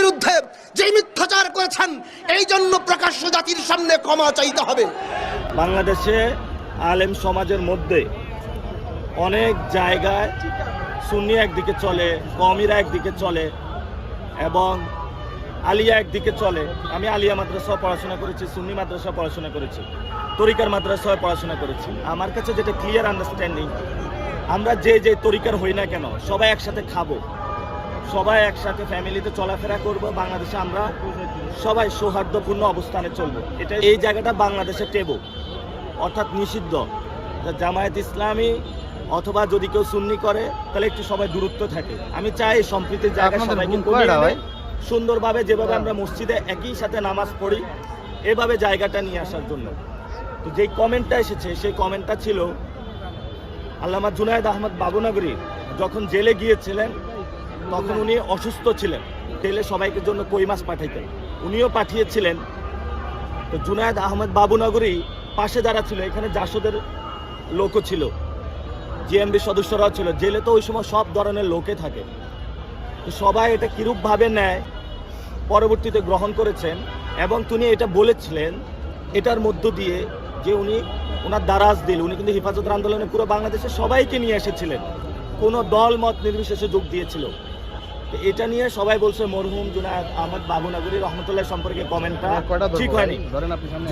বিরুদ্ধে যে মিথ্যাচার করেছেন, এই জন্য প্রকাশ্য জাতির সামনে ক্ষমা চাইতে হবে। বাংলাদেশে আলেম সমাজের মধ্যে অনেক জায়গায় সুন্নি একদিকে চলে কমিরা একদিকে চলে এবং আলিয়া একদিকে চলে। আমি আলিয়া মাদ্রাসায় পড়াশোনা করেছি, সুন্নি মাদ্রাসা পড়াশোনা করেছি, তরিকার মাদ্রাসায় পড়াশোনা করেছি। আমার কাছে যেটা ক্লিয়ার আন্ডারস্ট্যান্ডিং আমরা যে যে তরিকার হই না কেন সবাই একসাথে খাব। সবাই একসাথে ফ্যামিলিতে চলাফেরা করব বাংলাদেশে আমরা সবাই সৌহার্দ্যপূর্ণ অবস্থানে চলবো। এটা এই জায়গাটা বাংলাদেশে টেবো অর্থাৎ নিষিদ্ধ। জামায়াত ইসলামী অথবা যদি কেউ সুন্নি করে তাহলে একটু সবাই দূরত্ব থাকে। আমি চাই সম্প্রীতির আপনাদের সবাইকে? সুন্দরভাবে যেভাবে আমরা মসজিদে একই সাথে নামাজ পড়ি এভাবে জায়গাটা নিয়ে আসার জন্য। তো যেই কমেন্টটা এসেছে সেই কমেন্টটা ছিল আল্লামা জুনায়দ আহমদ বাবুনগরী যখন জেলে গিয়েছিলেন, তখন উনি অসুস্থ ছিলেন। জেলে সবাইকে জন্য কই মাছ পাঠাইতেন। উনিও পাঠিয়েছিলেন। তো জুনায়দ আহমদ বাবুনগরী পাশে যারা ছিল, এখানে জাসদের লোকও ছিল, জিএমবি সদস্যরাও ছিল। জেলে তো ওই সময় সব ধরনের লোকে থাকে। তো সবাই এটা কিরূপভাবে নেয় পরবর্তীতে গ্রহণ করেছেন এবং তিনি এটা বলেছিলেন, এটার মধ্য দিয়ে যে উনি ওনার দারাজ দিল উনি কিন্তু হেফাজতের আন্দোলনে পুরো বাংলাদেশের সবাইকে নিয়ে এসেছিলেন। কোনো দল মত নির্বিশেষে যোগ দিয়েছিল। তো এটা নিয়ে সবাই বলছে মরহুম জুনায়দ আহমদ বাবুনগরী রহমতুল্লাহ সম্পর্কে কমেন্টটা ঠিক হয়নি।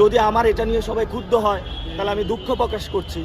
যদি আমার এটা নিয়ে সবাই ক্ষুব্ধ হয় তাহলে আমি দুঃখ প্রকাশ করছি।